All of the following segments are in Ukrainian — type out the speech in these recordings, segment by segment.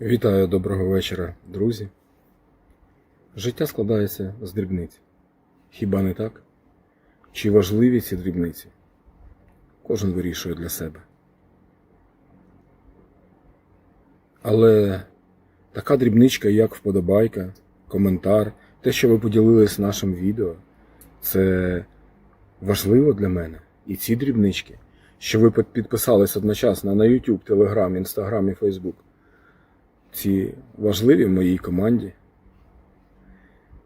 Вітаю, доброго вечора, друзі. Життя складається з дрібниць. Хіба не так? Чи важливі ці дрібниці? Кожен вирішує для себе. Але така дрібничка, як вподобайка, коментар, те, що ви поділились нашим відео, це важливо для мене. І ці дрібнички, що ви підписались одночасно на YouTube, Telegram, Instagram і Facebook ці важливі моїй команді,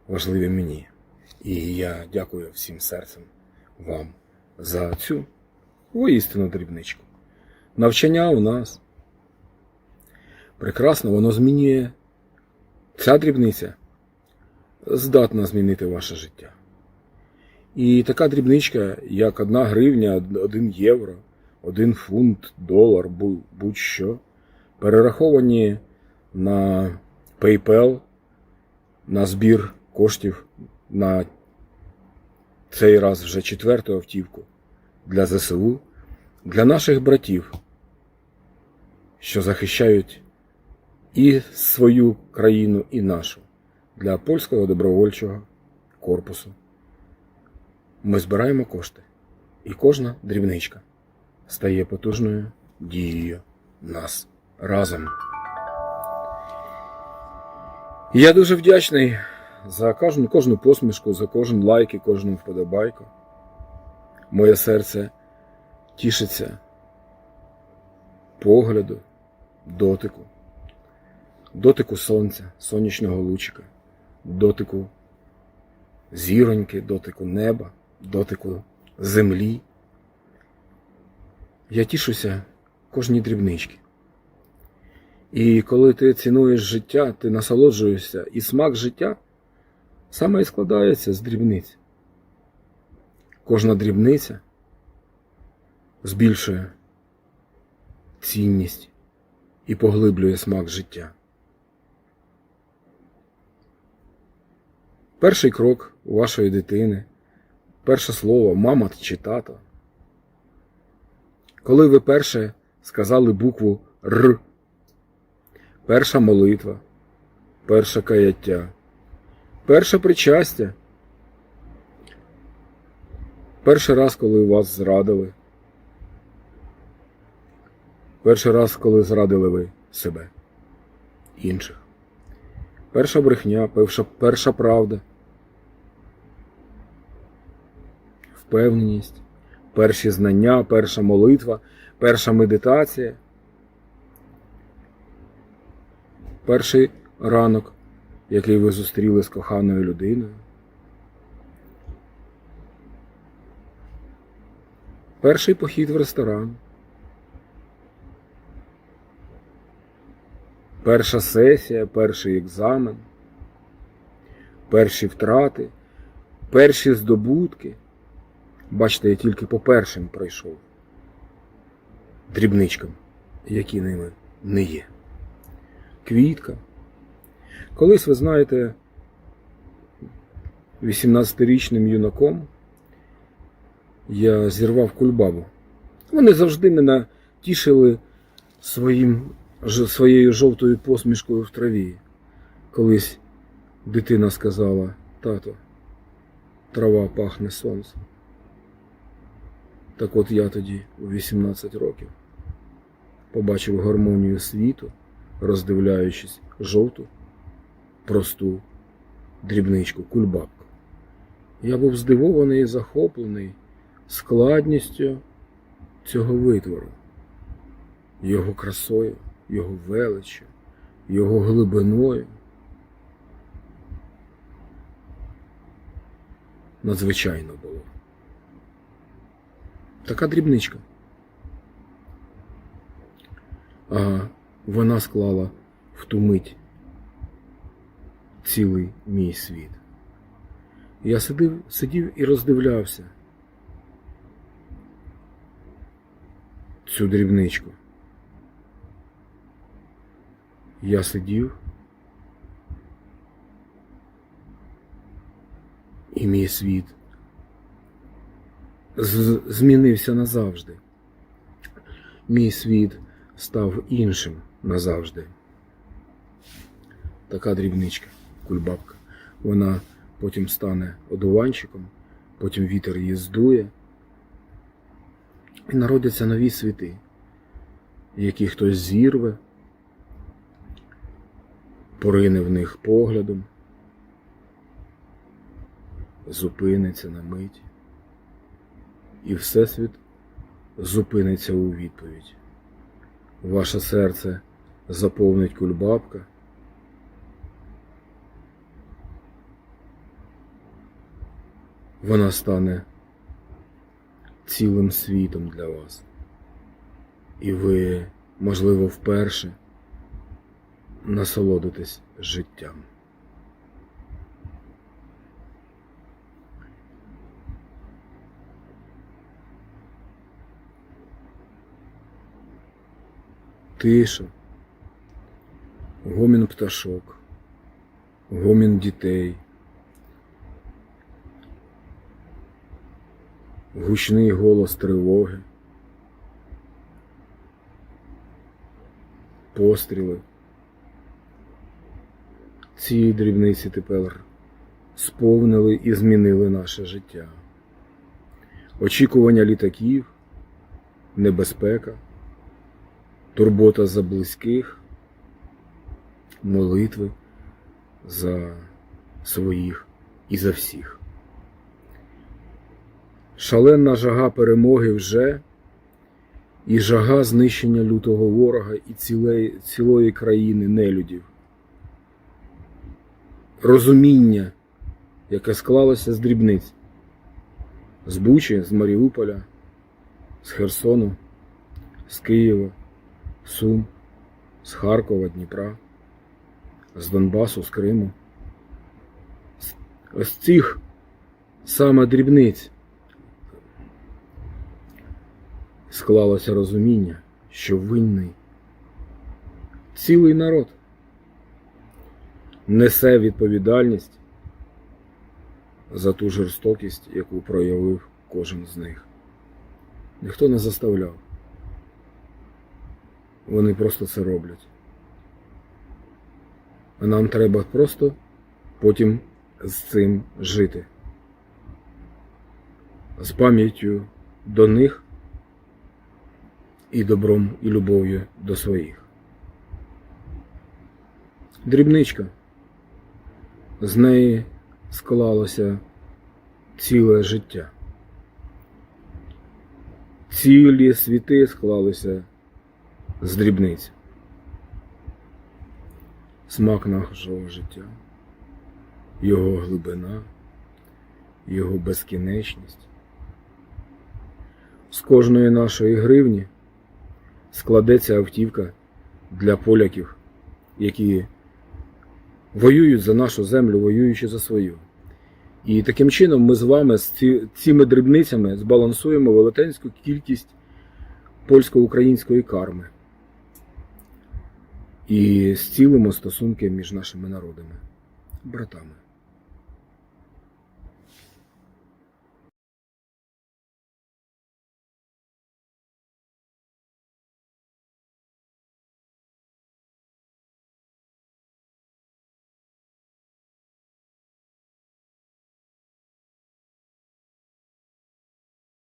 важливі мені. І я дякую всім серцем вам за цю воістину дрібничку. Навчання у нас прекрасно, воно змінює ця дрібниця здатна змінити ваше життя. І така дрібничка, як одна гривня, один євро, один фунт, долар, будь-що, перераховані на PayPal, на збір коштів на цей раз вже четверту автівку для ЗСУ, для наших братів, що захищають і свою країну, і нашу, для польського добровольчого корпусу. Ми збираємо кошти, і кожна дрібничка стає потужною дією нас разом. Я дуже вдячний за кожну, кожну посмішку, за кожен лайк і кожну вподобайку. Моє серце тішиться погляду, дотику, дотику сонця, сонячного лучика, дотику зіроньки, дотику неба, дотику землі. Я тішуся кожній дрібничці. І коли ти цінуєш життя, ти насолоджуєшся, і смак життя саме і складається з дрібниць. Кожна дрібниця збільшує цінність і поглиблює смак життя. Перший крок у вашої дитини, перше слово мама чи тато. Коли ви перше сказали букву Р. Перша молитва, перше каяття, перше причастя. Перший раз, коли вас зрадили. Перший раз, коли зрадили ви себе, інших. Перша брехня, перша, перша правда. Впевненість, перші знання, перша молитва, перша медитація. Перший ранок, який ви зустріли з коханою людиною. Перший похід в ресторан. Перша сесія, перший екзамен, перші втрати, перші здобутки. Бачите, я тільки по першим пройшов. Дрібничкам, які ними не є квітка. Колись, ви знаєте, 18-річним юнаком я зірвав кульбабу. Вони завжди мене тішили своїм, своєю жовтою посмішкою в траві. Колись дитина сказала, тато, трава пахне сонцем. Так от я тоді, у 18 років, побачив гармонію світу роздивляючись жовту, просту дрібничку, кульбабку. Я був здивований і захоплений складністю цього витвору, його красою, його величчю, його глибиною. Надзвичайно було. Така дрібничка. Вона склала в ту мить цілий мій світ. Я сидів, сидів і роздивлявся цю дрібничку. Я сидів, і мій світ змінився назавжди. Мій світ став іншим назавжди. така дрібничка, кульбабка. Вона потім стане одуванчиком, потім вітер її здує. І народяться нові світи, які хтось зірве, порине в них поглядом, зупиниться на мить, і Всесвіт зупиниться у відповідь. Ваше серце заповнить кульбабка. Вона стане цілим світом для вас. І ви, можливо, вперше насолодитесь життям. Тиша, гомін пташок, гомін дітей, гучний голос тривоги, постріли. Ці дрібниці тепер сповнили і змінили наше життя. Очікування літаків, небезпека, турбота за близьких, молитви за своїх і за всіх. Шаленна жага перемоги вже і жага знищення лютого ворога і цілої, цілої країни нелюдів. Розуміння, яке склалося з дрібниць, з Бучі, з Маріуполя, з Херсону, з Києва, Сум, з Харкова, Дніпра, з Донбасу, з Криму. Ось цих саме дрібниць склалося розуміння, що винний цілий народ несе відповідальність за ту жорстокість, яку проявив кожен з них. Ніхто не заставляв. Вони просто це роблять. А нам треба просто потім з цим жити. З пам'яттю до них і добром і любов'ю до своїх. Дрібничка. З неї склалося ціле життя. Цілі світи склалися з дрібниць. Смак нашого життя, його глибина, його безкінечність. З кожної нашої гривні складеться автівка для поляків, які воюють за нашу землю, воюючи за свою. І таким чином ми з вами з цими дрібницями збалансуємо велетенську кількість польсько-української карми і зцілимо стосунки між нашими народами, братами.